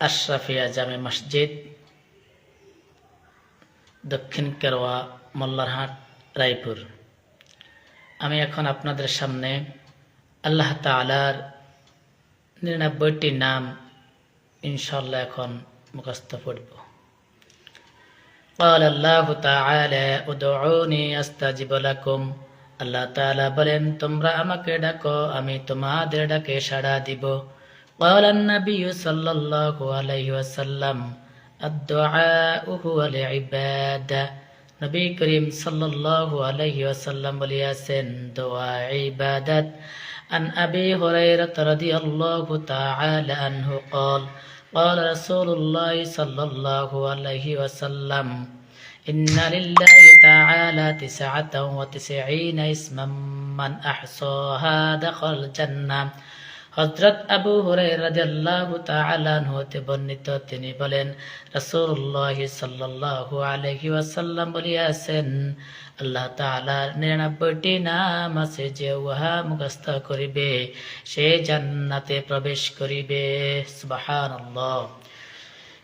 আশরাফিয়া জামে মসজিদ দক্ষিণ কেরোয়া মোল্লারহাট রায়পুর আমি এখন আপনাদের সামনে আল্লাহ তালার নিরানব্বইটি নাম ইনশাল্লাহ এখন মুখস্থ পড়ব قال الله تعالى ادعوني استجب لكم আল্লাহ তাআলা বলেন তোমরা আমাকে ডাকো আমি তোমাদের ডাকে সাড়া দিব قال النبي صلى الله عليه وسلم الدعاء هو العبادة নবী করিম সাল্লাল্লাহু আলাইহি ওয়াসাল্লাম বলিয়াছেন দোয়া ইবাদত عن أبي هريرة رضي الله تعالى عنه قال قال رسول الله صلى الله عليه وسلم إن لله تعالى تسعة وتسعين اسما من أحصاها دخل الجنة হজরত আবু হতে বর্ণিত, তিনি বলেন রসুল্লাহ সাল্লাল্লাহু আলাইহি ওয়াসাল্লাম বলিয়াছেন, আল্লাহ তালার নিরানব্বইটি নাম আছে যে উহা মুখস্থ করিবে, সে জান্নাতে প্রবেশ করিবে। সুবহানাল্লাহ।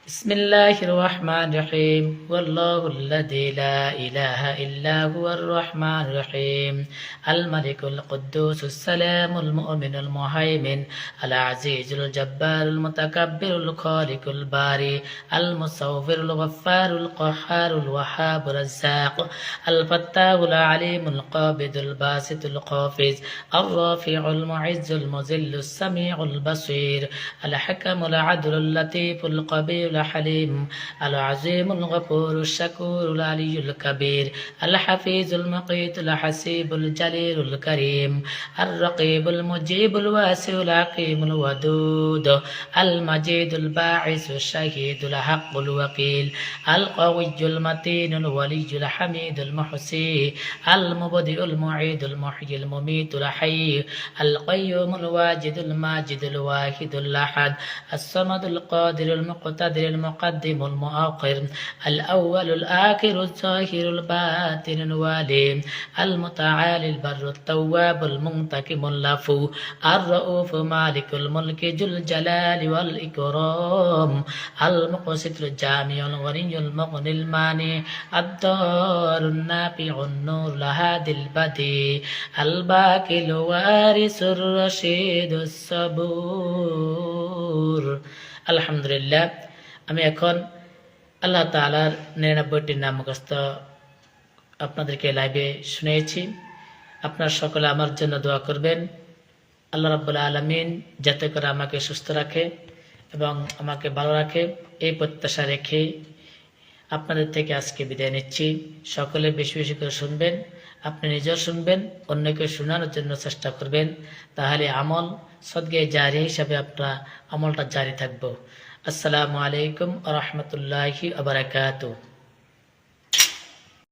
بسم الله الرحمن الرحيم والله الذي لا إله إلا هو الرحمن الرحيم الملك القدوس السلام المؤمن المهيمن العزيز الجبار المتكبر الخالق الباري المصور الغفار القهار الوهاب الرزاق الفتاه العليم القابض الباسط القافز الرافع المعز المذل السميع البصير الحكم العدل اللطيف القبير الحليم العظيم الغفور الشكور العلي الكبير الحفيظ المقيت الحسيب الجليل الكريم الرقيب المجيب الواسع العقيم الودود المجيد الباعث الشهيد الحق الوكيل القوي المتين الولي الحميد المحسي المبدئ المعيد المحيي المميت الحي القيوم الواجد الماجد الواحد الأحد الصمد القادر المقتدر المقدم المؤخر الأول الآخر الظاهر الباطن الوالي المتعالي البر التواب المنتقم اللفو الرؤوف مالك الملك ذو الجلال والإكرام المقسط الجامع الغني المغني الماني الدار النافع النور الهادي البديع الباقي الوارث الرشيد الصبور الحمد لله আমি এখন আল্লাহ তালার নিরানব্বইটি নাম মুখস্থ আপনাদেরকে লাইভে শুনিয়েছি। আপনার সকলে আমার জন্য দোয়া করবেন। আল্লাহ রাব্বুল আলমিন যাতে করে আমাকে সুস্থ রাখে এবং আমাকে ভালো রাখে, এই প্রত্যাশা রেখে আপনাদের থেকে আজকে বিদায় নিচ্ছি। সকলে বেশি বেশি করে শুনবেন। আপনি নিজেও শুনবেন, অন্যকে শোনানোর জন্য চেষ্টা করবেন। তাহলে আমল সদ্গে জারি হিসাবে আপনার আমলটা জারি থাকব। আসসালামু আলাইকুম রহমতুল্লাহি আবরাকাতু